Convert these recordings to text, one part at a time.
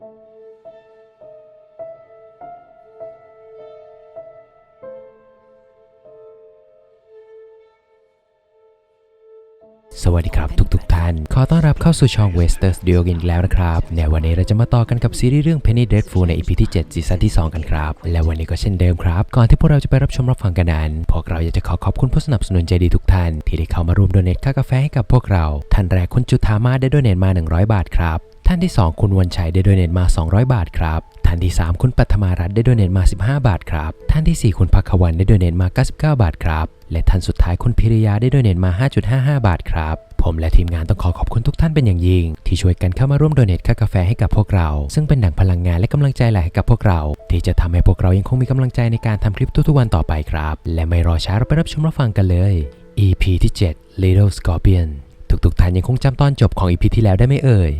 สวัสดีครับทุกๆท่าน ขอต้อนรับเข้าสู่ช่อง Wester Studio กันอีกแล้วนะครับ ในวันนี้เราจะมาต่อกันกับซีรีส์เรื่อง Penny Dreadful ใน EP ที่ 7 ซีซั่นที่ 2 กันครับ และวันนี้ก็เช่นเดิมครับ ก่อนที่พวกเราจะไปรับชมรับฟังกันนั้นพวกเราอยากจะขอขอบคุณผู้สนับสนุนใจดีทุกท่าน ที่ได้เข้ามาร่วมโดเนทค่ากาแฟให้กับพวกเรา ท่านแรกคุณจุธามาได้โดเนทมา 100 บาทครับ ท่านที่ 2 คุณวันชัยได้โดเนทมา 200 บาทครับ ท่านที่ 3 คุณปัทมารัตน์ได้โดเนทมา 15 บาทครับ ท่านทีสี่ 4 คุณพักวันได้โดเนทมา 99 บาทครับ และท่านสุดท้ายคุณพิริยาได้โดเนทมา 5.55 บาทครับผมและทีมงานต้องขอขอบคุณทุกท่านเป็นอย่างยิ่ง ที่ช่วยกันเข้ามาร่วมโดเนทค่ากาแฟให้กับพวกเรา ซึ่งเป็นดั่งพลังงานและกำลังใจหลักให้กับพวกเรา ที่จะทำให้พวกเรายังคงมีกำลังใจในการทำคลิปทุกๆวันต่อไปครับ และไม่รอช้าเราไปรับชมรับฟังกันเลย EP ที่ 7 Little Scorpion ทุกๆท่านยังคงจำตอนจบของ EP ที่แล้วได้ไหมเอ่ย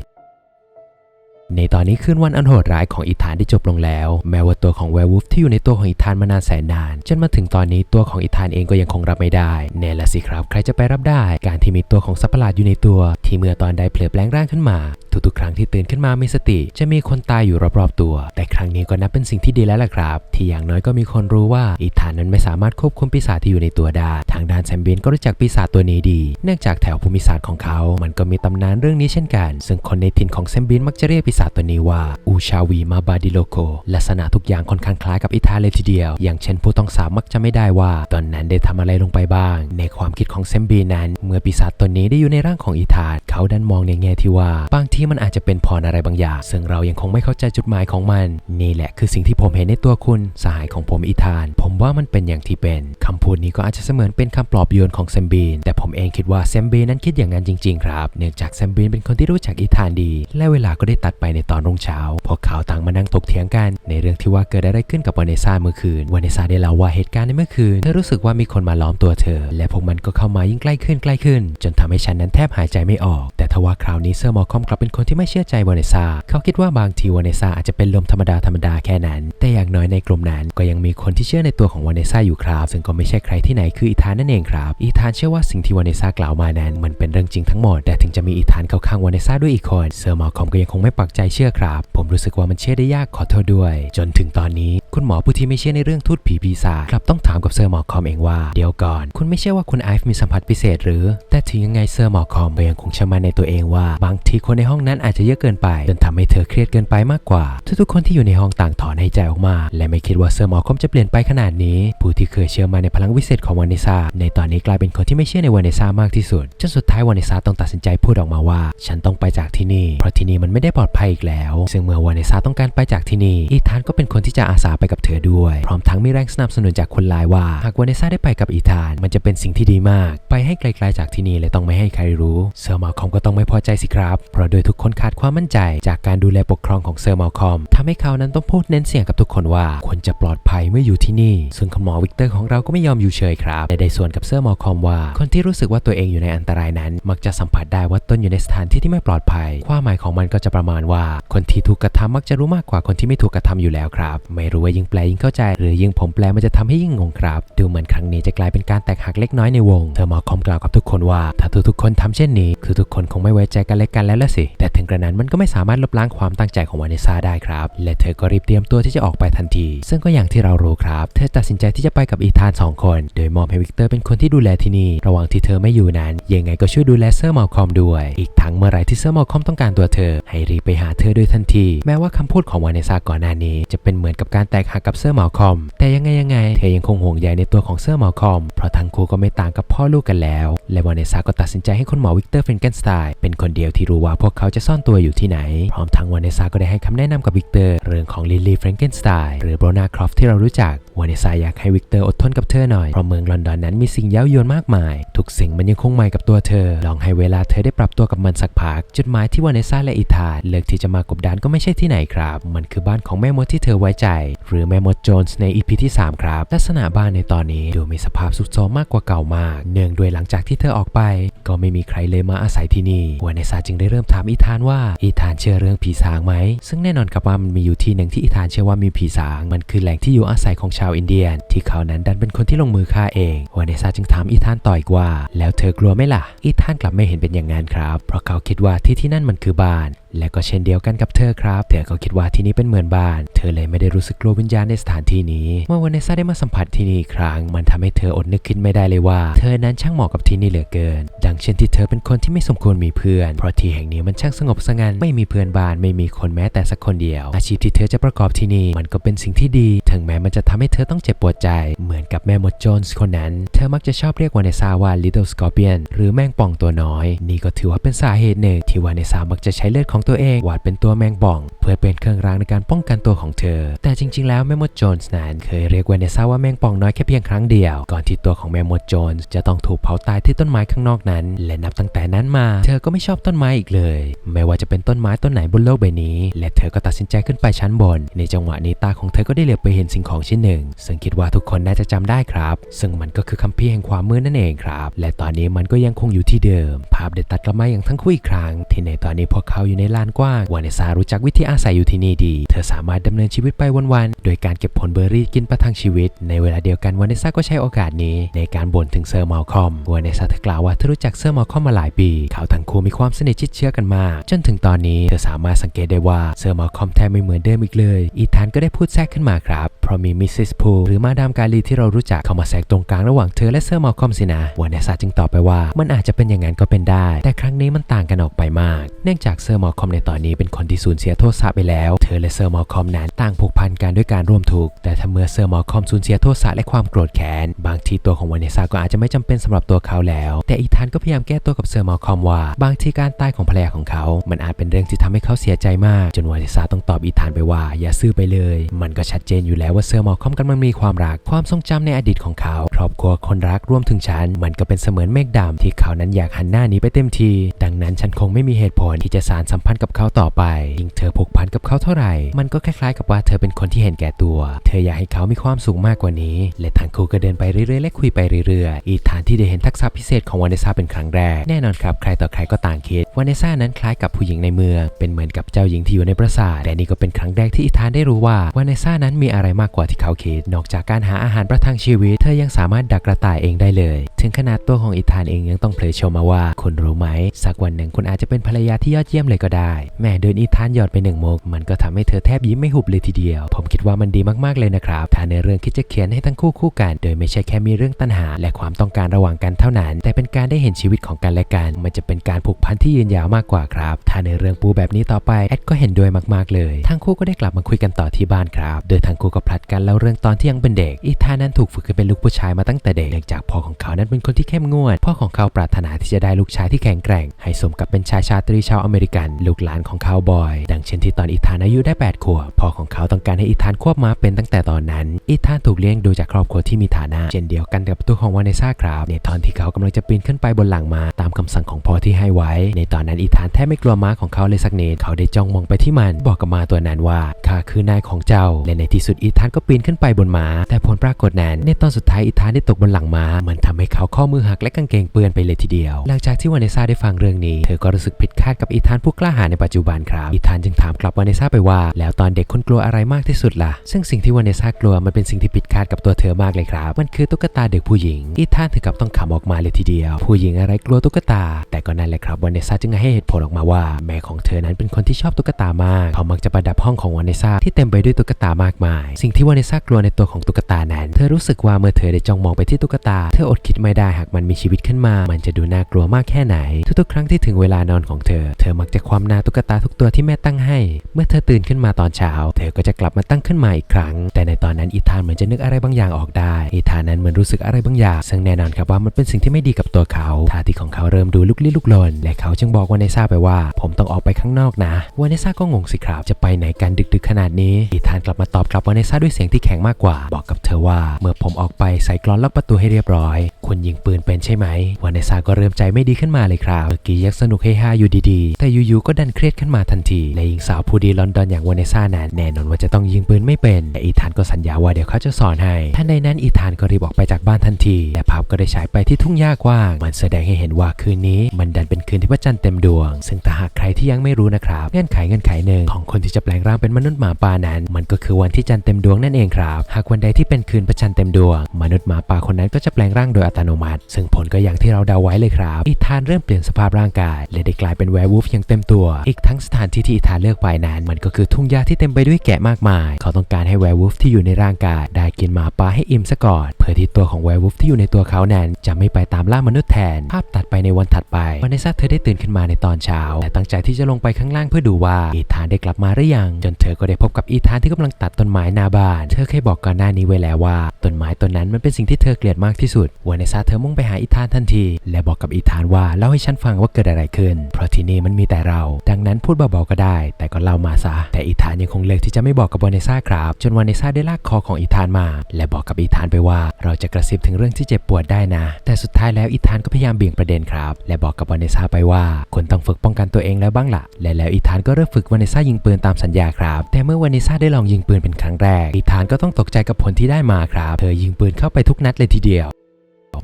ในตอนนี้คืนวันอันโหดร้ายของอีธานได้จบลงแล้ว แม้ว่าตัวของแวร์วูฟที่อยู่ในตัวของอีธานมานานแสนนาน จนมาถึงตอนนี้ตัวของอีธานเองก็ยังคงรับไม่ได้แน่ละสิครับ ใครจะไปรับได้ การที่มีตัวของสัตว์ประหลาดอยู่ในตัว ที่เมื่อตอนใดเผลอแปลงร่างขึ้นมา ทุกๆ ครั้งที่ตื่นขึ้นมามีสติ จะมีคนตายอยู่รอบๆตัว แต่ครั้งนี้ก็นับเป็นสิ่งที่ดีแล้วล่ะครับ ที่อย่างน้อยก็มีคนรู้ว่าอีธานนั้นไม่สามารถควบคุมปีศาจที่อยู่ในตัวได้ ทางด้านแซมเบียนก็รู้จักปีศาจตัวนี้ดี เนื่องจากแถวภูมิศาสตร์ของเขา มันก็มีตำนานเรื่องนี้เช่นกัน ซึ่งคนในถิ่นของแซมเบียนมักจะเรียกปีศาจตัวนี้ว่าอูชาวีมาบาดิโลโกลักษณะทุกอย่างค่อนข้างคล้ายกับอีธานเลยทีเดียว อย่างเช่นผู้ต้องสาบมักจะไม่ได้ว่า ตอนนั้นได้ทำอะไรลงไปบ้าง ในความคิดของแซมเบียนนั้น เมื่อปีศาจตัวนี้ได้อยู่ในร่างของอีธานเขาดันมองในแง่ที่ว่าบางทีมันอาจจะเป็นพรอะไรบางอย่าง ซึ่งเรายังคงไม่เข้าใจจุดหมายของมัน นี่แหละคือสิ่งที่ผมเห็นในตัวคุณสหายของผมอีธาน ผมว่ามันเป็นอย่างที่เป็นคำพูดนี้ก็อาจจะเสมือนเป็นคำปลอบโยนของแซมบีน แต่ผมเองคิดว่าแซมบีนนั้นคิดอย่างนั้นจริงๆครับ เนื่องจากแซมบีนเป็นคนที่รู้จักอีธานดี และเวลาก็ได้ตัดไปในตอนรุ่งเช้า พวกเขาต่างมานั่งถกเถียงกัน ในเรื่องที่ว่าเกิดอะไรขึ้นกับวาเนซ่าเมื่อคืนวาเนซ่าได้เล่าว่าเหตุการณ์ในเมื่อคืนเธอรู้สึกว่ามีคนมาล้อมตัวเธอ และพวกมันก็เข้ามายิ่งใกล้ขึ้นใกล้ขึ้น จนทำให้ฉันนั้นแทบหายใจไม่ออก แต่ทว่าคราวนี้เซอร์มอคอมกลับเป็นคนที่ไม่เชื่อใจวาเนซ่าเขาคิดว่าบางทีวาเนซ่าอาจจะเป็นลมธรรมดาธรรมดาแค่นั้น แต่อย่างน้อยในกลุ่มนั้นก็ยังมีคนที่เชื่อในตัวของวาเนซ่าอยู่ครับ ซึ่งก็ไม่ใช่ใครที่ไหนคืออีธานนั่นเองครับ อีธานเชื่อว่าสิ่งที่วาเนซ่ากล่าวมานั้นมันเป็นเรื่องจริงทั้งหมด แต่ถึงจะมีอีธานเข้าข้างวาเนซ่าด้วยอีกคนเซอร์มอลคอมก็ยังคงไม่ปักใจเชื่อครับ ผมรู้สึกว่ามันเชื่อได้ยากขอโทษด้วย จนถึงตอนนี้ คุณหมอผู้ที่ไม่เชื่อในเรื่องทูตผีปีศาจกลับต้องถามกับเซอร์มอลคอมเองว่าเดี๋ยวก่อน คุณไม่เชื่อว่าคุณไอฟ์มีสัมผัสพิเศษหรือ แต่ถึงยังไงเซอร์มอลคอมก็ยังคงเชื่อมั่นในตัวเองว่า บางทีคนในห้องนั้นอาจจะเยอะเกินไปจนทำให้เธอเครียดเกินไปมากกว่า ทุกๆคนที่อยู่ในห้องต่างถอนหายใจออกมา และไม่คิดว่าเซอร์มอคอมจะเปลี่ยนไปขนาดนี้ ผู้ที่เคยเชื่อมาในพลังวิเศษของวานิซาในตอนนี้กลายเป็นคนที่ไม่เชื่อในวานิซามากที่สุดจนสุดท้ายวานิซาต้องตัดสินใจพูดออกมาว่า ฉันต้องไปจากที่นี่ เพราะที่นี่มันไม่ได้ปลอดภัยอีกแล้ว ซึ่งเมื่อวานิซาต้องการไปจากที่นี่อีธานก็เป็นคนที่จะอาสาไปกับเธอด้วย พร้อมทั้งมีแรงสนับสนุนจากคนลายว่า หากวานิซาได้ไปกับอีธาน มันจะเป็นสิ่งที่ดีมาก ไปให้ไกลๆจากที่นี่และต้องไม่ให้ใครรู้เซอร์มาคอมก็ต้องไม่พอใจสิครับเพราะโดยทุกคนขาดความมั่นใจ จากการดูแลปกครองของเซอร์มาลคอมทำให้เขานั้นต้องพูดเน้นเสียงกับทุกคนว่าควรจะปลอดภัยเมื่ออยู่ที่นี่ส่วนคุณหมอวิกเตอร์ของเราก็ไม่ยอมอยู่เฉยครับและได้ส่วนกับเซอร์มาลคอมว่า คนที่รู้สึกว่าตัวเองอยู่ในอันตรายนั้น มักจะสัมผัสได้ว่าตนอยู่ในสถานที่ที่ไม่ปลอดภัย ความหมายของมันก็จะประมาณว่า คนที่ถูกกระทำมักจะรู้มากกว่าคนที่ไม่ถูกกระทำอยู่แล้วครับ ไม่รู้ว่ายิ่งแปลยิ่งเข้าใจ หรือยิ่งผมแปลมันจะทำให้ยิ่งงงครับ ดูเหมือนครั้งนี้จะกลายเป็นการแตกหักเล็กน้อยในวงเธอมาคอมกล่าวกับทุกคนว่า ถ้าทุกๆคนทำเช่นนี้ คือทุกคนคงไม่ไว้ใจกันและกันแล้วละสิแต่ถึงกระนั้นมันก็ไม่สามารถลบล้างความตั้งใจของวานิซาได้ครับ และเธอก็รีบเตรียมตัวที่จะออกไปทันที ซึ่งก็อย่างที่เรารู้ครับ เธอตัดสินใจที่จะไปกับอีธานสองคน โดยมอบให้วิกเตอร์เป็นคนที่ดูแลที่นี่ ระหว่างที่เธอไม่อยู่นั้น ยังไงก็ช่วยดูแลเซอร์มาลคอมด้วย อีกทั้งเมื่อไรที่เซอร์มาลคอมต้องการตัวเธอ ให้รีบไปหาเธอโดยทันที แม้ว่าคำพูดของวานิซาก่อนหน้านี้ จะเป็นเหมือนกับการแตกหักกับเซอร์มาลคอม แต่ยังไงยังไง เธอยังคงห่วงใยในตัวของเซอร์มาลคอม เพราะทั้งคู่ก็ไม่ต่างกับพ่อลูกกันแล้ว และวานิซาก็ตัดสินใจให้คุณหมอวิกเตอร์เฟนเกนสไตน์เป็นคนเดียวที่รู้ว่าพวกเขาจะซ่อนตัวอยู่ที่ไหน พร้อมทั้งวานิซาก็ได้ให้คำแนะนำกับวิกเตอร์เรื่องของลิลลี่เฟรนเกนสไตน์หรือโบนาครอฟที่เรารู้จักวานิซาอยากให้วิกเตอร์อดทนกับเธอหน่อยเพราะเมืองลอนดอนนั้นมีสิ่งเย้ายวนมากมาย ทุกสิ่งมันยังคงใหม่กับตัวเธอ ลองให้เวลาเธอได้ปรับตัวกับมันสักพักจุดหมายที่วานิซาและอีธาเลือกที่จะมากบดานก็ไม่ใช่ที่ไหนครับ มันคือบ้านของแม่มดที่เธอไว้ใจ หรือแม่มดโจนส์ในอีพีที่ 3 ครับ ลักษณะบ้านในตอนนี้ดูมีสภาพสุดโทรมมากกว่าเก่ามาก เนื่องด้วยหลังจากที่เธอออกไป ก็ไม่มีใครเลยมาอาศัยที่นี่วานิซาจึงได้เริ่มถามอีธานว่าอีธานเชื่อเรื่องผีสางไหม ซึ่งแน่นอนครับว่ามันมีอยู่ที่หนึ่งที่อีธานเชื่อว่ามีผีสาง มันคือแหล่งที่อยู่อาศัยของชาวอินเดียน ที่เขานั้นดันเป็นคนที่ลงมือฆ่าเองวานิสาจึงถามอีธานต่ออีกว่า แล้วเธอกลัวไหมล่ะ อีธานกลับไม่เห็นเป็นอย่างนั้นครับ เพราะเขาคิดว่าที่ที่นั่นมันคือบ้าน และก็เช่นเดียวกันกับเธอครับ เธอก็คิดว่าที่นี่เป็นเหมือนบ้าน เธอเลยไม่ได้รู้สึกกลัววิญญาณในสถานที่นี้ เมื่อวานเนซ่าได้มาสัมผัสที่นี่อีกครั้ง มันทำให้เธออดนึกคิดไม่ได้เลยว่า เธอนั้นช่างเหมาะกับที่นี่เหลือเกิน ดังเช่นที่เธอเป็นคนที่ไม่สมควรมีเพื่อน เพราะที่แห่งนี้มันช่างสงบสงันไม่มีเพื่อนบ้านไม่มีคนแม้แต่สักคนเดียว อาชีพที่เธอจะประกอบที่นี่มันก็เป็นสิ่งที่ดี ถึงแม้มันจะทำให้เธอต้องเจ็บปวดใจ เหมือนกับแม่มดโจนส์คนนั้น เธอมักจะชอบเรียกวาเนซ่าว่า Little Scorpion หรือแมงป่องตัวน้อย นี่ก็ถือว่าเป็นสาเหตุหนึ่งที่วาเนซ่ามักจะใช้เลือดของตัวเองวาดเป็นตัวแมงป่อง เพื่อเป็นเครื่องรางในการป้องกันตัวของเธอ แต่จริง ๆ แล้วแม่มดโจนส์นั้นเคยเรียกวาเนซ่าว่าแมงป่องน้อยแค่เพียงครั้งเดียว ก่อนที่ตัวของแม่มดโจนส์จะต้องถูกเผาตายที่ต้นไม้ข้างนอกนั้น และนับตั้งแต่นั้นมา เธอก็ไม่ชอบต้นไม้อีกเลย ไม่ว่าจะเป็นต้นไม้ต้นไหนบนโลกใบนี้ และเธอก็ตัดสินใจขึ้นไปชั้นบน ในจังหวะนี้ตาของเธอก็ได้เหลือบไปเห็นสิ่งของชิ้นหนึ่ง ซึ่งคิดว่าทุกคนน่าจะจำได้ครับ ซึ่งมันก็คือคัมภีร์แห่งความมืดนั่นเองครับ และตอนนี้มันก็ยังคงอยู่ที่เดิม ภาพเด็ดตัดกลับมาอย่างทั้งคู่อีกครั้ง ที่ในตอนนี้พวกเขาอยู่ในลานกว้างวานิซารู้จักวิธีอาศัยอยู่ที่นี่ดี เธอสามารถดำเนินชีวิตไปวันๆ โดยการเก็บผลเบอร์รี่กินประทังชีวิต ในเวลาเดียวกันวานิซาก็ใช้โอกาสนี้ ในการบ่นถึงเซอร์มาลคอมวานิซาเธอกล่าวว่าเธอรู้จักเซอร์มาลคอมมาหลายปี เขาทั้งคู่มีความสนิทชิดเชื้อกันมาก จนถึงตอนนี้เธอสามารถสังเกตได้ว่าเซอร์มาลคอมแทบไม่เหมือนเดิมอีกเลย อีธานก็ได้พูดแทรกขึ้นมาครับเพราะมีมิสซิสพูหรือมาดามกาลีที่เรารู้จักเข้ามาแทรกตรงกลางระหว่างเธอและเซอร์มาลคอมสินะวานิซาจึงตอบไปว่า มันอาจจะเป็นอย่างนั้นก็เป็นได้ แต่ครั้งนี้มันต่างกันออกไปมาก เนื่องจากเซอร์มาลคอมในตอนนี้เป็นคนที่สูญเสียโทษสะไปแล้ว เธอและเซอร์มาลคอมนั้นต่างผูกพันกันด้วยการร่วมทุกข์ แต่ถ้าเมื่อเซอร์มาลคอมสูญเสียโทษสะและความโกรธแค้น บางทีตัวของวานิซาก็อาจจะไม่จำเป็นสำหรับตัวเขาแล้ว แต่อีธานก็พยายามแก้ตัวกับเซอร์มาลคอมว่า บางทีการตายของภรรยาของเขา มันอาจเป็นเรื่องที่ทำให้เขาเสียใจมาก จนวานิซาต้องตอบอีธานไปว่า อย่าซื่อไปเลย มันก็ชัดเจนอยู่แล้วว่าเซอร์มาลคอมกำลังมีความรัก ความทรงจำในอดีตของเขา ครอบครัวคนรักรวมถึงฉัน มันก็เป็นเสมือนเมฆดำที่เขานั้นอยากหันหน้านี้ไปเต็มที ดังนั้นฉันคงไม่มีเหตุผลที่จะสารสัมพันกับเขาต่อไป ยิ่งเธอผูกพันกับเขาเท่าไหร่ มันก็คล้ายๆกับว่าเธอเป็นคนที่เห็นแก่ตัว เธออยากให้เขามีความสุขมากกว่านี้ และทังครูก็เดินไปเรื่อยๆและคุยไปเรื่อยๆ อีกฐานที่ได้เห็นทักษะพิเศษของวานิซาเป็นครั้งแรก แน่นอนครับใครต่อใครก็ต่างคิดวานิซานั้นคล้ายกับผู้หญิงในเมือง เป็นเหมือนกับเจ้าหญิงที่อยู่ในปราสาท แต่นี่ก็เป็นครั้งแรกที่อีธานได้รู้ว่าวานิซานั้นมีอะไรมากกว่าที่เขาคิด นอกจากการหาอาหารประทังชีวิต เธอยังสามารถดักกระต่ายเองได้เลย ถึงขนาดตัวของอีธานเองยังต้องเผยชว์มาว่าคุณรู้ไหมสักวันหนึ่งคุณอาจจะเป็นภรรยาที่ยอดเยี่ยมเลยก็ได้แม่เดินอีธานหยอดไปหนึ่งมุกมันก็ทำให้เธอแทบยิ้มไม่หุบเลยทีเดียว ผมคิดว่ามันดีมากๆเลยนะครับถ้าในเรื่องคิดจะเขียนให้ทั้งคู่คู่กัน โดยไม่ใช่แค่มีเรื่องตัณหา และความต้องการระหว่างกันเท่านั้น แต่เป็นการได้เห็นชีวิตของกันและกัน มันจะเป็นการผูกพันที่ยืนยาวมากกว่าครับถ้าในเรื่องปูแบบนี้ต่อไปแอดก็เห็นด้วยมากๆเลย ทั้งคู่ก็ได้กลับมาคุยกันต่อที่บ้านครับโดยทั้งคู่ก็ผลัดกันเล่าเรื่องตอนที่ยังเป็นเด็กอีธานนั้นถูกฝึกให้เป็นลูกผู้ชายมาตั้งแต่เด็กเนื่องจากพ่อของเขานั้นเป็นคนที่เข้มงวดพ่อของเขาปรารถนาที่จะได้ลูกชายที่แข็งแกร่ง ให้สมกับเป็นชายชาตรีชาวอเมริกันลูกหลานของเขาบอย ดังเช่นที่ตอนอีธานอายุได้ 8 ขวบพ่อของเขาต้องการให้อีธานควบม้าเป็นตั้งแต่ตอนนั้นอีธานถูกเลี้ยงดูจากครอบครัวที่มีฐานะ เช่นเดียวกันกับตัวของวานิซ่าครับในตอนที่เขากำลังจะปีนขึ้นไปบนหลังม้าตามคำสั่งของพ่อที่ให้ไว้ ในตอนนั้นอีธานแทบไม่กลัวม้าของเขาเลยสักนิดเขาได้จ้องมองไปที่มัน บอกกับม้าตัวนั้นว่าข้าคือนายของเจ้า และในที่สุดอีธานก็ปีนขึ้นไปบนม้า แต่ผลปรากฏนั้นในตอนสุดท้ายอีธานได้ตกบนหลังม้า มันทำให้เขาข้อมือหักและกางเกงเปื้อนไปเลยทีเดียว หลังจากที่วานิซ่าได้ฟังเรื่องนี้ เธอก็รู้สึกผิดคาดกับอีธานผู้กล้าหาในปัจจุบันครับอีธานจึงถามกลับวานิซ่าไปว่า แล้วตอนเด็กคุณกลัวอะไรมากที่สุดล่ะ ซึ่งสิ่งที่วานิซ่ากลัวมันเป็นสิ่งที่ผิดคาดกับตัวเธอมากเลยครับ มันคือตุ๊กตาเด็กผู้หญิง อีธานถึงกับต้องขำออกมาเลยทีเดียว ผู้หญิงอะไรกลัวตุ๊กตา แต่ก็นั่นแหละครับวานิซ่าจึงให้เหตุผลออกมาว่า แม่ของเธอนั้นเป็นคนที่ชอบตุ๊กตามากเขามักจะประดับห้องของวานิซ่าที่เต็มไปด้วยตุ๊กตามากมาย สิ่งที่วานิซ่ากลัวในตัวของตุ๊กตานั้น เธอรู้สึกว่าเมื่อเธอได้จ้องมองไปที่ตุ๊กตา เธออดคิดไม่ได้หากมันมีชีวิตขึ้นมา มันจะดูน่ากลัวมากแค่ไหน ทุกๆครั้งที่ถึงเวลานอนของเธอ เธอมักจะความนาตุ๊กตาทุกตัวที่แม่ตั้งให้ เมื่อเธอตื่นขึ้นมาตอนเช้า เธอก็จะกลับมาตั้งขึ้นมาอีกครั้ง แต่ในตอนนั้นอีธานเหมือนจะนึกอะไรบางอย่างออกได้ อีธานนั้นเหมือนรู้สึกอะไรบางอย่าง ซึ่งแน่นอนครับว่ามันเป็นสิ่งที่ไม่ดีกับตัวเขาท่าทีของเขาเริ่มดูลุกลี้ลุกลน และเขาจึงบอกวาเนซ่าไปว่า ผมต้องออกไปข้างนอกนะวาเนซ่าก็งงสิครับ จะไปไหนกันดึกๆขนาดนี้ อีธานกลับมาตอบกลับวาเนซ่าด้วยเสียงที่แข็งมากกว่า บอกกับเธอว่า เมื่อผมออกไปใส่กรอนล็อกประตูให้เรียบร้อย คุณยิงปืนเป็นใช่ไหมวาเนซ่าก็เริ่มใจไม่ดีขึ้นมาเลยครับเมื่อกี้ยังสนุกเฮฮาอยู่ดีๆ แต่อยู่ๆก็ดันเครียดขึ้นมาทันที และหญิงสาวผู้ดีลอนดอนอย่างวาเนซ่านั้นแน่นอนว่าจะต้องยิงปืนไม่เป็นแต่อีธานก็สัญญาว่าเดี๋ยวเขาจะสอนให้ทันใดนั้นอีธานก็รีบออกไปจากบ้านทันที และภาพก็ได้ฉายไปที่ทุ่งหญ้ากว้าง มันแสดงให้เห็นว่าคืนนี้ มันดันเป็นคืนที่พระจันทร์เต็มดวง ซึ่งถ้าหากใครที่ยังไม่รู้นะครับเงื่อนไขเงื่อนไขหนึ่งของคนที่จะแปลงร่างเป็นมนุษย์หมาป่านั้น มันก็คือวันที่จันทร์เต็มดวงนั่นเองครับ หากวันใดที่เป็นคืนพระจันทร์เต็มดวง มนุษย์หมาป่าคนนั้นก็จะแปลงร่างโดยอัตโนมัติ ซึ่งผลก็อย่างที่เราเดาไว้เลยครับอีธานเริ่มเปลี่ยนสภาพร่างกายและได้กลายเป็นแวร์วูฟอย่างเต็มตัวตัว อีกทั้งสถานที่ที่อีธานเลือกไปนั้น มันก็คือทุ่งหญ้าที่เต็มไปด้วยแกะมากมาย เขาต้องการให้แวร์วูฟที่อยู่ในร่างกาย ได้กินหมาป่าให้อิ่มซะก่อน เพื่อที่ตัวของแวร์วูฟที่อยู่ในตัวเขานั้นจะไม่ไปตามล่ามนุษย์แทน ภาพตัดไปในวันถัดไปวานเนซ่าเธอได้ตื่นขึ้นมาในตอนเช้าและตั้งใจที่จะลงไปข้างล่างเพื่อดูว่าอีธานได้กลับมาหรือยัง จนเธอก็ได้พบกับอีธานที่กำลังตัดต้นไม้หน้าบ้าน เธอเคยบอกก่อนหน้านี้ไว้แล้วว่าต้นไม้ต้นนั้นมันเป็นสิ่งที่เธอเกลียดมากที่สุดวานเนซ่าเธอมุ่งไปหาอีธานทันที และบอกกับอีธานว่าเล่าให้ฉันฟังว่าเกิดอะไรขึ้น เพราะที่นี่มันมีแต่เราดังนั้นพูดเบาๆก็ได้ แต่ก็เล่ามาซะ แต่อีธานยังคงเลือกที่จะไม่บอกกับวานเนซ่าครับ จนวานเนซ่าได้ลากคอของอีธานมา และบอกกับอีธานไปว่า เราจะกระซิบถึงเรื่องที่เจ็บปวดได้นะ แต่สุดท้ายแล้วอีธานก็พยายามเบี่ยงประเด็นครับ และบอกกับวานเนซ่าไปว่าคนต้องฝึกป้องกันตัวเองแล้วบ้างล่ะ และแล้วอีธานก็เริ่มฝึกวานเนซ่ายิงปืนตามสัญญาครับ แต่เมื่อวานเนซ่าได้ลองยิงปืนเป็นครั้งแรก อีธานก็ต้องตกใจกับผลที่ได้มาครับ เธอยิงปืนเข้าไปทุกนัดเลยทีเดียว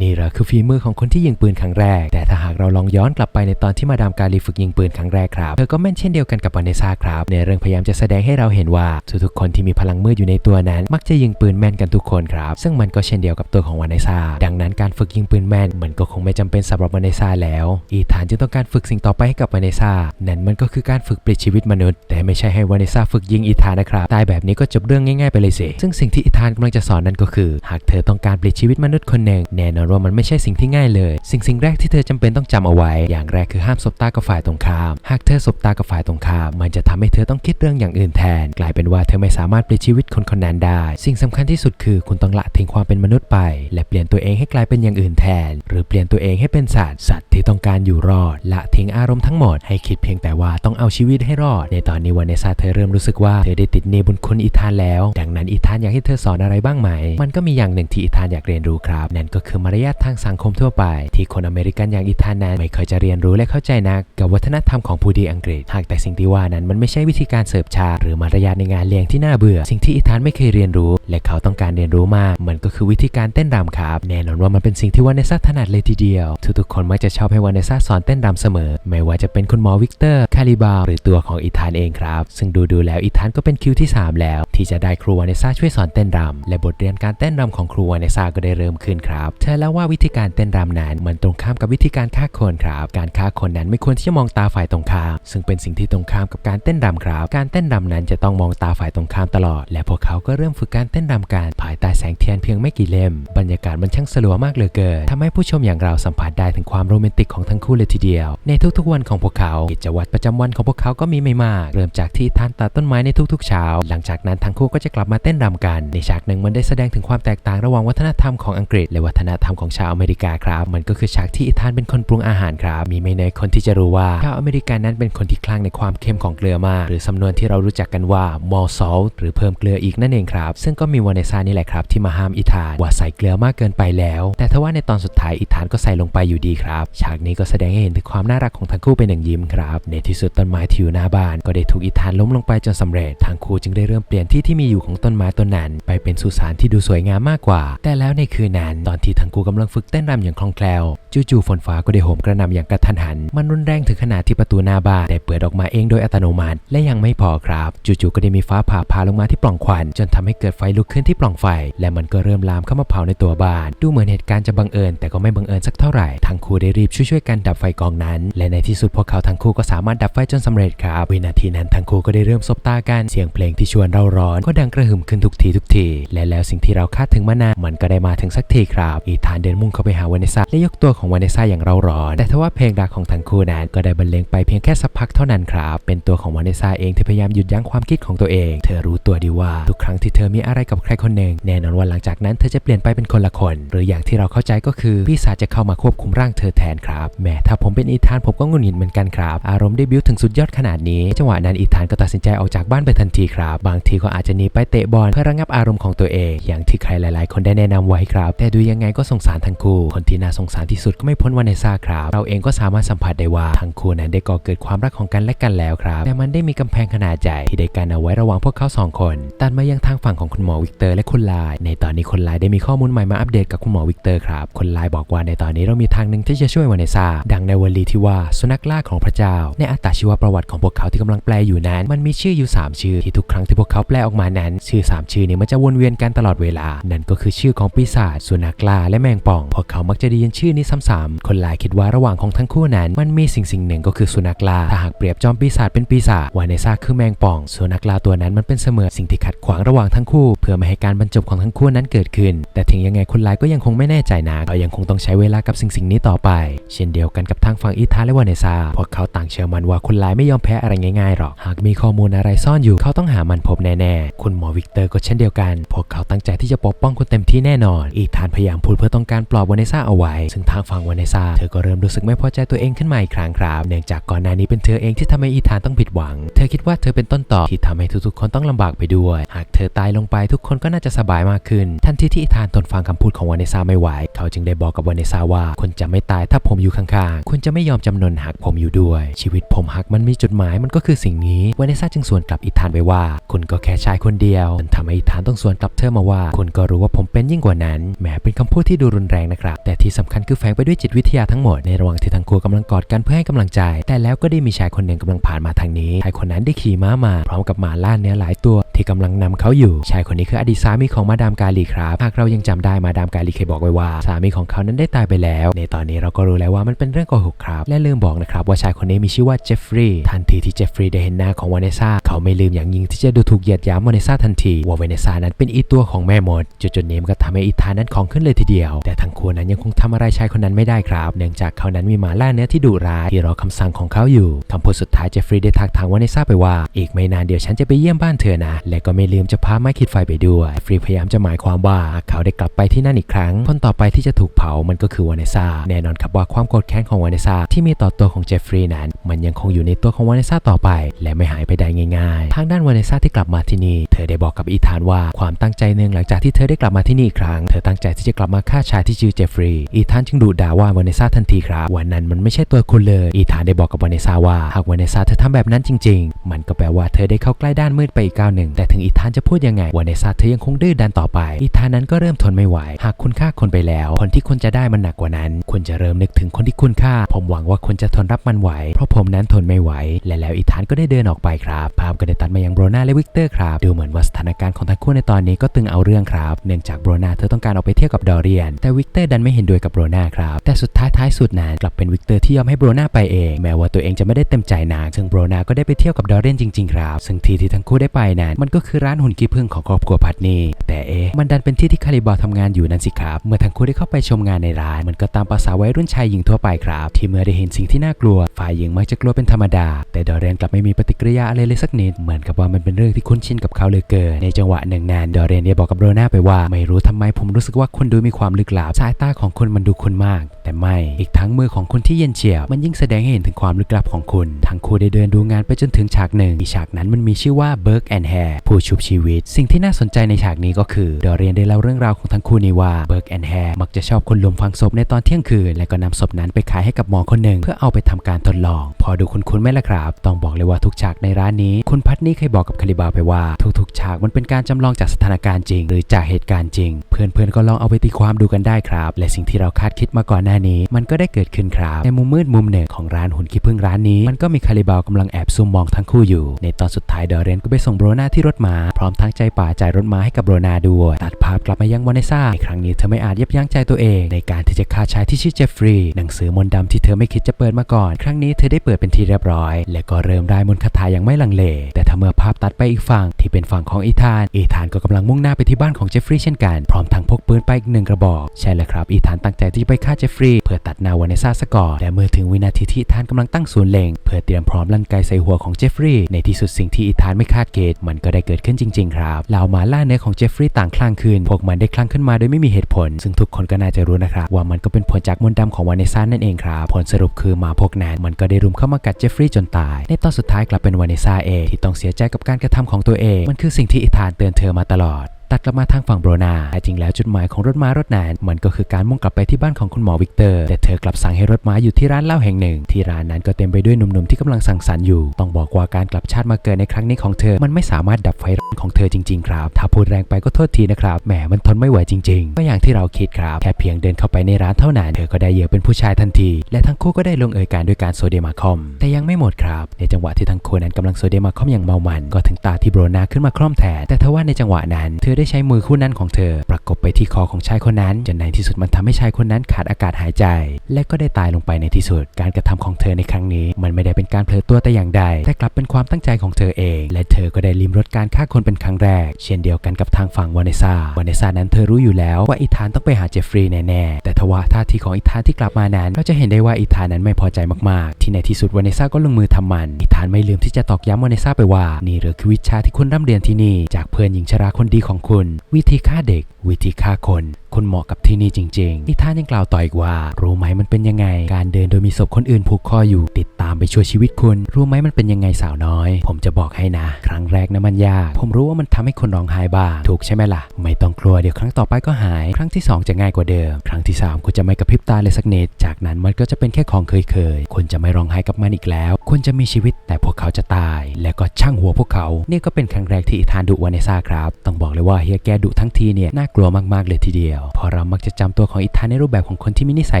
นี่แหละคือฝีมือของคนที่ยิงปืนครั้งแรก แต่ถ้าหากเราลองย้อนกลับไปในตอนที่มาดามการีฝึกยิงปืนครั้งแรกครับ เธอก็แม่นเช่นเดียวกันกับวานเนซ่าครับ ในเรื่องพยายามจะแสดงให้เราเห็นว่าทุกๆคนที่มีพลังมืดอยู่ในตัวนั้น มักจะยิงปืนแม่นกันทุกคนครับ ซึ่งมันก็เช่นเดียวกับตัวของวานเนซ่า ดังนั้นการฝึกยิงปืนแม่นมันก็คงไม่จำเป็นสำหรับวานเนซ่าแล้ว อีธานจึงต้องการฝึกสิ่งต่อไปให้กับวานเนซ่า นั่นมันก็คือการฝึกปลิดชีวิตมนุษย์ แต่ไม่ใช่ให้วานเนซ่าฝึกยิงอีธานนะครับ ตายแบบนี้ก็จบเรื่องง่ายๆไปเลยสิ ซึ่งสิ่งที่อีธานกำลังจะสอนนั่นก็คือ หากเธอต้องการปลิดชีวิตมนุษย์คนหนึ่งแน่นอนว่ามันไม่ใช่สิ่งที่ง่ายเลย สิ่งสิ่งแรกที่เธอจำเป็นต้องจำเอาไว้ อย่างแรกคือห้ามสบตากับฝ่ายตรงข้าม หากเธอสบตากับฝ่ายตรงข้าม มันจะทำให้เธอต้องคิดเรื่องอย่างอื่นแทน กลายเป็นว่าเธอไม่สามารถปลิดชีวิตคนคนนั้นได้ สิ่งสำคัญที่สุดคือคุณต้องละทิ้งความเป็นมนุษย์ไป และเปลี่ยนตัวเองให้กลายเป็นอย่างอื่นแทน หรือเปลี่ยนตัวเองให้เป็นสัตว์สัตว์ที่ต้องการอยู่รอด ละทิ้งอารมณ์ทั้งหมดให้คิดเพียงแต่ว่าต้องเอาชีวิตให้รอด ในตอนนี้วานเนซ่าเธอเริ่มรู้สึกว่าเธอได้ติดหนี้บุญคุณอีธานแล้ว ดังนั้นอีธานอยากให้เธอสอนอะไรบ้างไหม มันก็มีอย่างหนึ่งที่อีธานอยากเรียนรู้ครับ นั่นก็คือมารยาททางสังคมทั่วไป ที่คนอเมริกันอย่างอีธานนั้นไม่เคยจะเรียนรู้และเข้าใจนัก กับวัฒนธรรมของผู้ดีอังกฤษ หากแต่สิ่งที่ว่านั้นมันไม่ใช่วิธีการเสิร์ฟชา หรือมารยาทในงานเลี้ยงที่น่าเบื่อ สิ่งที่อีธานไม่เคยเรียนรู้ และเขาต้องการเรียนรู้มาก มันก็คือวิธีการเต้นรำครับ แน่นอนว่ามันเป็นสิ่งที่วานเนซ่าถนัดเลยทีเดียว ทุกๆคนมักจะชอบให้วานเนซ่าสอนเต้นรำเสมอ ไม่ว่าจะเป็นคุณหมอวิกเตอร์คาริบาหรือตัวของอีธานเองครับซึ่งดูดูๆแล้วอีธานก็เป็นคิวที่ 3 แล้ว ที่จะได้ครูวานเนซ่าช่วยสอนเต้นรำและบทเรียนการเต้นรำของครูวานเนซ่าก็ได้เริ่มขึ้นครับเธอเล่าว่าวิธีการเต้นรำนั้นเหมือนตรงข้ามกับวิธีการฆ่าคนครับ การฆ่าคนนั้นไม่ควรที่จะมองตาฝ่ายตรงข้าม ซึ่งเป็นสิ่งที่ตรงข้ามกับการเต้นรำครับ การเต้นรำนั้นจะต้องมองตาฝ่ายตรงข้ามตลอด และพวกเขาก็เริ่มฝึกการเต้นรำกันภายใต้แสงเทียนเพียงไม่กี่เล่ม บรรยากาศมันช่างสลัวมากเหลือเกินทำให้ผู้ชมอย่างเราสัมผัสได้ถึงความโรแมนติกของทั้งคู่เลยทีเดียว ในทุกๆวันของพวกเขากิจวัตรประจำวันของพวกเขาก็มีไม่มาก เริ่มจากที่ท่านตัดต้นไม้ในทุกๆเช้า หลังจากนั้นทั้งคู่ก็จะกลับมาเต้นรำกัน ในฉากหนึ่งมันได้แสดงถึงความแตกต่างระหว่างวัฒนธรรมของอังกฤษและวัฒนธรรมของชาวอเมริกาครับ มันก็คือฉากที่อีธานเป็นคนปรุงอาหารครับ มีไม่น้อยคนที่จะรู้ว่าชาวอเมริกันนั้นเป็นคนที่คลั่งในความเค็มของเกลือมาก หรือสำนวนที่เรารู้จักกันว่า more salt หรือเพิ่มเกลืออีกนั่นเองครับ ซึ่งก็มีวาเนซานี่แหละครับ ที่มาห้ามอีธานว่าใส่เกลือมากเกินไปแล้ว แต่ทว่าในตอนสุดท้ายอีธานก็ใส่ลงไปอยู่ดีครับฉากนี้ก็แสดงให้เห็นถึงความน่ารักของทั้งคู่เป็นอย่างยิ้มครับ ในที่สุดต้นไม้ที่อยู่หน้าบ้าน ก็ได้ถูกอีธานล้มลงไปจนสำเร็จทั้งคู่จึงได้เริ่มเปลี่ยนที่ที่มีอยู่ของต้นไม้ต้นนั้น ไปเป็นสุสานที่ดูสวยงามมากกว่า แต่แล้วในคืนนั้นตอนที่ทั้งคูกำลังฝึกเต้นรำอย่างคล่องแคล่วจู่ๆฝนฟ้าก็ได้โหมกระหน่ำอย่างกระทันหัน มันรุนแรงถึงขนาดที่ประตูหน้าบ้านได้เปิดออกมาเองโดยอัตโนมัติ และยังไม่พอครับ จู่ๆก็ได้มีฟ้าผ่าพาลงมาที่ปล่องควัน จนทำให้เกิดไฟลุกขึ้นที่ปล่องไฟ และมันก็เริ่มลามเข้ามาเผาในตัวบ้าน ดูเหมือนเหตุการณ์จะบังเอิญแต่ก็ไม่บังเอิญสักเท่าไหร่ทั้งคู่ได้รีบช่วยๆกันดับไฟกองนั้น และในที่สุดพวกเขาทั้งคู่ก็สามารถดับไฟจนสำเร็จครับวินาทีนั้นทั้งคู่ก็ได้เริ่มสบตากันเสียงเพลงที่ชวนเราร้อน ก็ดังกระหึ่มขึ้นทุกทีทุกที และแล้วสิ่งที่เราคาดถึงมานานมันก็ได้มาถึงสักทีครับอีธานเดินมุ่งเข้าไปหาวาเนซ่าและยกตัวของวาเนซ่าอย่างเราร้อน แต่ทว่าเพลงรักของทั้งคู่นั้นก็ได้บรรเลงไปเพียงแค่สักพักเท่านั้นครับ เป็นตัวของวาเนซ่าเองที่พยายามหยุดยั้งความคิดของตัวเอง เธอรู้ตัวดีว่าทุกครั้งที่เธอมีอะไรกับใครคนหนึ่ง แน่นอนว่าหลังจากนั้นเธอจะเปลี่ยนไปเป็นคนละคน หรืออย่างที่เราเข้าใจก็คือพี่สาจะเข้ามาควบคุมร่างเธอแทนครับ แม้ถ้าผมเป็นอีธานผมก็งุนงิดเหมือนกันครับ อารมณ์ได้บิ้วถึงสุดยอดขนาดนี้ จังหวะนั้นอีธานก็ตัดสินใจออกจากบ้านไปทันทีครับ บางทีก็อาจจะหนีไปเตะบอลเพื่อระงับอารมณ์ของตัวเอง อย่างที่ใครหลาย ๆ คนได้แนะนำไว้ครับ แต่ดูยังไงก็สงสารทั้งคู่ คนที่น่าสงสารที่สุดก็ไม่พ้นวาเนซ่าครับ เราเองก็สามารถสัมผัสได้ว่าทั้งคู่นั้นได้ก่อเกิดความรักของกันและกันแล้วครับ แต่มันได้มีกำแพงขนาดใหญ่ที่ได้กันเอาไว้ระหว่างพวกเขาสองคนตัดมายังทางฝั่งของคุณหมอวิกเตอร์และคุณลาย ในตอนนี้คนลายได้มีข้อมูลใหม่มาอัปเดตกับคุณหมอวิกเตอร์ครับคนลายบอกว่าในตอนนี้เรามีทางหนึ่งที่จะช่วยวาเนซ่าดังในวลีที่ว่าสุนัขล่าของพระเจ้า ในอัตชีวประวัติของพวกเขาที่กำลังแปลอยู่นั้น มันมีชื่ออยู่ 3 ชื่อที่ทุกครั้งที่พวกเขาแปลออกมานั้น ชื่อ 3 ชื่อนี้มันจะวนเวียนกันตลอดเวลา นั่นก็คือชื่อของปีศาจสุนัขล่าและแมงป่อง พวกเขามักจะได้ยินชื่อนี้ซ้ำๆคนหลายคิดว่าระหว่างของทั้งคู่นั้น มันมีสิ่งสิ่งหนึ่งก็คือสุนัขลาถ้าหากเปรียบจอมปีศาจเป็นปีศาจวาเนซ่าคือแมงป่อง สุนัขลาตัวนั้นมันเป็นเสมือนสิ่งที่ขัดขวางระหว่างทั้งคู่ เพื่อไม่ให้การบรรจบของทั้งคู่นั้นเกิดขึ้น แต่ถึงยังไงคนหลายก็ยังคงไม่แน่ใจนักเขายังคงต้องใช้เวลากับสิ่งสิ่งนี้ต่อไป เช่นเดียวกันกับทางฝั่งอีธานและวาเนซ่าพวกเขาต่างเชื่อมันว่าคนหลายไม่ยอมแพ้อะไรง่ายๆหรอกหากมีข้อมูลอะไรซ่อนอยู่เขาต้องหามันพบแน่ๆคุณหมอวิกเตอร์ก็เช่นเดียวกัน พวกเขาตั้งใจที่จะปกป้องคุณเต็มที่แน่นอน อีธานพยายามพูดเพื่อต้องการปลอบวาเนซ่าเอาไว้ ซึ่งทางฝั่งวาเนซ่าเธอก็เริ่มรู้สึกไม่พอใจตัวเองขึ้นมาอีกครั้งครับเนื่องจากก่อนหน้านี้เป็นเธอเองที่ทำให้อีธานต้องผิดหวัง เธอคิดว่าเธอเป็นต้นต่อที่ทำให้ทุกๆ คนต้องลำบากไปด้วย หากเธอตายลงไปทุกคนก็น่าจะสบายมากขึ้น ทันทีที่อีธานทนฟังคำพูดของวาเนซ่าไม่ไหว เขาจึงได้บอกกับวาเนซ่าว่าคุณจะไม่ตายถ้าผมอยู่ข้างๆคุณจะไม่ยอมจำนนหากผมอยู่ด้วย ชีวิตผมหากมันมีจุดหมายมันก็คือสิ่งนี้วาเนซ่าจึงสวนกลับอีธานไปว่า คุณก็แค่ชายคนเดียวมันทำให้อีธานต้องสวนกลับเธอมาว่า คุณก็รู้ว่าผมเป็นยิ่งกว่านั้นแหมเป็นคำพูดที่ดูรุนแรงนะครับ แต่ที่สำคัญคือแฝงไปด้วยจิตวิทยาทั้งหมด ในระหว่างที่ทั้งคู่กำลังกอดกันเพื่อให้กำลังใจ แต่แล้วก็ได้มีชายคนหนึ่งกำลังผ่านมาทางนี้ ชายคนนั้นได้ขี่ม้ามา พร้อมกับหมาล่าเนื้อหลายตัว ที่กำลังนำเขาอยู่ ชายคนนี้คืออดีตสามีของมาดามกาลีครับหากเรายังจำได้มาดามกาลีเคยบอกไว้ว่า สามีของเขานั้นได้ตายไปแล้ว ในตอนนี้เราก็รู้แล้วว่ามันเป็นเรื่องโกหกครับและลืมบอกนะครับว่าชายคนนี้มีชื่อว่าเจฟฟรีย์ทันทีที่เจฟฟรีย์ได้เห็นหน้าของวาเนซ่าเขาไม่ลืมอย่างยิ่งที่จะดูถูกเหยียดหยามวาเนซ่าทันทีว่าวาเนซ่านั้นเป็นอีตัวของแม่มดจุดๆนี้มันก็ทำให้อีธานนั้นของขึ้นเลยทีเดียวแต่ทั้งคู่นั้นยังคงทำอะไรชายคนนั้นไม่ได้ครับ เนื่องจากเขานั้นมีหมาล่าเนื้อที่ดุร้ายที่รอคำสั่งของเขาอยู่คำพูดสุดท้ายเจฟฟรีย์ได้ทักทางวาเนซ่าไปว่า อีกไม่นานเดี๋ยวฉันจะไปเยี่ยมบ้านเธอนะ และก็ไม่ลืมจะพาไม้ขีดไฟไปด้วยเจฟฟรีย์พยายามจะหมายความว่าเขาได้กลับไปที่นั่นอีกครั้ง คนต่อไปที่จะถูกเผามันก็คือวาเนซ่าแน่นอนครับว่าความโกรธแค้นของวาเนซ่าที่มีต่อตัวของเจฟฟรีย์นั้น มันยังคงอยู่ในตัวของวาเนซ่าต่อไป และไม่หายไปได้ง่ายๆ ทางด้านวาเนซ่าที่กลับมาที่นี่ เธอได้บอกกับอีธานว่าความตั้งใจหนึ่งหลังจากที่เธอได้กลับมาที่นี่อีกครั้ง เธอตั้งใจที่จะกลับมาฆ่าชายที่ชื่อเจฟฟรีย์อีธานจึงดุด่าว่าวาเนซ่าทันทีครับวันนั้นมันไม่ใช่ตัวคุณเลย อีธานได้บอกกับวาเนซ่าว่าหากวาเนซ่าเธอทำแบบนั้นจริง ๆ มันก็แปลว่าเธอได้เข้าใกล้ด้านมืดไปอีกก้าวหนึ่ง แต่ถึงอีธานจะพูดยังไงวาเนซ่าเธอยังคงดื้อดันต่อไป อีธานนั้นก็เริ่มทนไม่ไหว หากคุณฆ่าคนไปแล้ว ผลที่คุณจะได้มันหนักกว่านั้น คุณจะเริ่มนึกถึงคนที่คุณฆ่า ผมหวังว่าคุณจะทนรับมันไหว เพราะผมนั้นทนไม่ไหว และแล้วอีธานก็ได้เดินออกไปครับ ภาพก็ได้ตัดมายังโบรนาและวิกเตอร์ครับ ดูเหมือนว่าสถานการณ์ของทั้งคู่ในตอนนี้ก็ตึงเอาเรื่องครับ เนื่องจากโบรนาเธอต้องการออกไปเที่ยวกับดอเรียนแต่วิกเตอร์ดันไม่เห็นด้วยกับโบรนาครับ แต่สุดท้ายท้ายสุดนั้นกลับเป็นวิกเตอร์ที่ยอมให้โบรนาไปเอง แม้ว่าตัวเองจะไม่ได้เต็มใจนางซึ่งโบรนาก็ได้ไปเที่ยวกับดอเรนจริงๆครับ ซึ่งที่ที่ทั้งคู่ได้ไปนั้นมันก็คือร้านหุ่นขี้ผึ้งของครอบครัวพัดนีแต่เอ๊ะมันดันเป็นที่ที่คาริบอลทำงานอยู่นั่นสิครับ เมื่อทั้งคู่ได้เข้าไปชมงานในร้าน มันก็ตามภาษาวัยรุ่นชายหญิงทั่วไปครับ ที่เมื่อได้เห็นสิ่งที่น่ากลัว ฝ่ายหญิงมักจะกลัวเป็นธรรมดา แต่ดอเรนกลับไม่มีปฏิกิริยาอะไรเลยสักนิด เหมือนกับว่ามันเป็นเรื่องที่คุ้นชินกับเขาเลยเกิน ในจังหวะหนึ่งนานดอเรนได้บอกกับโรนาไปว่า ไม่รู้ทำไมผมรู้สึกว่าคุณดูมีความลึึกลับสายตาของคุณมันดูคุณมาก แต่ไม่ อีกทั้งมือของคุณที่เย็นเฉียบ มันยิ่งแสดงให้เห็นถึงความลึกลับของคุณ ทั้งคู่ได้เดินดูงานไปจนถึงฉากหนึ่งที่ฉากนั้นมันมีชื่อว่า Burke and Hare ผู้ชุบชีวิต สิ่งที่น่าสนใจในฉากนี้ก็คือดอเรียนได้เล่าเรื่องราวของทั้งคู่นี้ว่า Burke and Hare มักจะชอบคนลมฟังศพในตอนเที่ยงคืน และก็นำศพนั้นไปขายให้กับหมอคนหนึ่ง เพื่อเอาไปทำการทดลอง พอดูคุ้นๆไหมล่ะครับ ต้องบอกเลยว่าทุกฉากในร้านนี้ คุณพัทนี่เคยบอกกับคาริบาไปว่าทุกๆ ฉากมันเป็นการจำลองจากสถานการณ์จริง หรือจากเหตุการณ์จริง เพื่อนๆก็ลองเอาไปตีความดูกันได้ครับ และสิ่งที่เราคาดคิดมาก่อนหน้านี้ มันก็ได้เกิดขึ้นครับ ในมุมมืดมุมหนึ่งของร้านหุ่นขี้ผึ้งร้านนี้ มันก็มีคาริบากำลังแอบซุ่มมองทั้งคู่อยู่ ในตอนสุดท้ายดอเรนก็ไปส่งโบรนาที่รถม้าพร้อมทั้งใจป่าจ่ายรถม้าให้กับโบรนาด้วยตัดภาพกลับมายังวาเนซ่าในครั้งนี้เธอไม่อาจยับยั้งใจตัวเอง ในการที่จะฆ่าชายที่ชื่อเจฟฟรีย์หนังสือมนต์ดำที่เธอไม่คิดจะเปิดมาก่อน ครั้งนี้เธอได้เปิดเป็นที่เรียบร้อย และก็เริ่มร่ายมนต์คาถาอย่างไม่ลังเล แต่ถ้าเมื่อภาพตัดไปอีกฝั่งที่เป็นฝั่งของอีธาน อีธานก็กำลังมุ่งหน้าไปที่บ้านของเจฟฟรีย์เช่นกัน พร้อมทั้งพกปืนไปอีกหนึ่งกระบอกใช่แล้วครับ อีธานตั้งใจที่จะไปฆ่าเจฟฟรีย์เพื่อตัดหนาวานซ่าซะก่อนและเมื่อถึงวินาทีที่อีธานกำลังตั้งศูนย์เล็งเพื่อเตรียมพร้อมลั่นไกใส่หัวของเจฟฟรีย์ในที่สุดสิ่งที่อีธานไม่คาดเกตมันก็ได้เกิดขึ้นจริงๆครับเหล่าหมาล่าเนื้อของเจฟฟรีย์ต่างคลั่งขึ้นพวกมันได้คลั่งขึ้นมาโดยไม่มีเหตุผล ซึ่งทุกคนก็น่าจะรู้นะครับว่ามันก็เป็นผลจากมนต์ดำของวานซ่านั่นเองครับผลสรุปคือหมาพวกนั้นมันก็ได้รุมเข้ามากัดเจฟฟรีย์จนตาย ในตอนสุดท้ายกลับเป็นวานซ่าเองที่ต้องเสียใจกับการกระทำของตัวเอง มันคือสิ่งที่อีธานเตือนเธอมาตลอด ตัดกลับมาทางฝั่งโบรนาแต่จริงแล้วจุดหมายของรถม้ารถนั้นมันก็คือการมุ่งกลับไปที่บ้านของคุณหมอวิกเตอร์ แต่เธอกลับสั่งให้รถม้าอยู่ที่ร้านเหล้าแห่งหนึ่ง ที่ร้านนั้นก็เต็มไปด้วยหนุ่มๆที่กำลังสังสรรค์อยู่ ต้องบอกว่าการกลับชาติมาเกิดในครั้งนี้ของเธอ มันไม่สามารถดับไฟร้อนของเธอจริงๆครับ ถ้าพูดแรงไปก็โทษทีนะครับ แหมมันทนไม่ไหวจริงๆ ก็อย่างที่เราคิดครับ แค่เพียงเดินเข้าไปในร้านเท่านั้น เธอก็ได้เหยื่อเป็นผู้ชายทันที และทั้งคู่ก็ได้ลงเอยกันด้วยการโซเดียมาคอม แต่ยังไม่หมดครับ ในจังหวะที่ทั้งคู่นั้นกำลังโซเดียมมาคอมอย่างเมามัน ก็ถึงตาที่โบรนาขึ้นมาคล่อมแทนแต่ทว่าในจังหวะนั้นเธอได้ได้ใช้มือคู่นั้นของเธอ ประกบไปที่คอของชายคนนั้นจนในที่สุดมันทำให้ชายคนนั้นขาดอากาศหายใจ และก็ได้ตายลงไปในที่สุด การกระทำของเธอในครั้งนี้ มันไม่ได้เป็นการเผลอตัวแต่อย่างใด แต่กลับเป็นความตั้งใจของเธอเอง และเธอก็ได้ลิมรสการฆ่าคนเป็นครั้งแรก เช่นเดียวกันกับทางฝั่งวานิซาวานิซานั้นเธอรู้อยู่แล้วว่าอีธานต้องไปหาเจฟฟรีย์แน่ๆแต่ทว่าท่าทีของอีธานที่กลับมานั้น ก็จะเห็นได้ว่าอีธานนั้นไม่พอใจมากๆ ที่ในที่สุดวานิซาก็ลงมือทำมันอีธานไม่ลืมที่จะตอกย้ำวานิซาไปว่านี่หรือคือวิชาที่คุณร่ำเรียนที่นี่ จากเพื่อนหญิงชราคนดีของคุณวิธีฆ่าเด็ก วิธีฆ่าคน คุณเหมาะกับที่นี่จริงๆอีธานยังกล่าวต่ออีกว่า รู้ไหมมันเป็นยังไง การเดินโดยมีศพคนอื่นผูกคออยู่ติดตามไปช่วยชีวิตคุณ รู้ไหมมันเป็นยังไงสาวน้อย ผมจะบอกให้นะ ครั้งแรกนะมันยาก ผมรู้ว่ามันทำให้คนร้องไห้บ้าง ถูกใช่ไหมล่ะ ไม่ต้องกลัวเดี๋ยวครั้งต่อไปก็หาย ครั้งที่สองจะง่ายกว่าเดิม ครั้งที่สามคุณจะไม่กระพริบตาเลยสักนิดจากนั้นมันก็จะเป็นแค่ของเคยๆคุณจะไม่ร้องไห้กับมันอีกแล้ว คุณจะมีชีวิตแต่พวกเขาจะตาย และก็ช่างหัวพวกเขา นี่ก็เป็นครั้งแรกที่อีธานดุวานซ่าครับ ต้องบอกเลยว่าเฮียแกดุทั้งทีเนี่ยน่ากลัวมากๆเลยทีเดียวเพอเรามักจะจำตัวของอีธานในรูปแบบของคนที่มีนิสั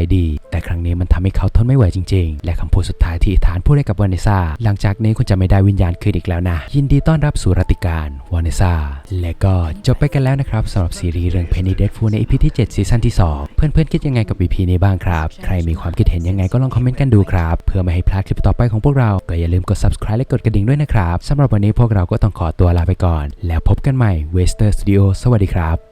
ยดี แต่ครั้งนี้มันทำให้เขาทนไม่ไหวจริงๆ และคำพูดสุดท้ายที่อีธานพูดให้กับวาเนซ่าหลังจากนี้คุณจะไม่ได้วิญญาณคืนอีกแล้วนะ ยินดีต้อนรับสู่รติการวาเนซ่าและก็จบไปกันแล้วนะครับสำหรับซีรีส์เรื่อง Penny Dreadful ใน EP ที่7ซีซั่นที่2เพื่อนๆคิดยังไงกับ EP นี้บ้างครับ ใครมีความคิดเห็นยังไงก็ลองคอมเมนต์กันดูครับ เพื่อไม่ให้พลาดคลิปต่อไปของพวกเรา ก็อย่าลืมกด subscribe และกดกระดิ่งด้วยนะครับสำหรับวันนี้พวกเราก็ต้องขอตัวลาไปก่อน แล้วพบกันใหม่ Wester Studio สวัสดีครับ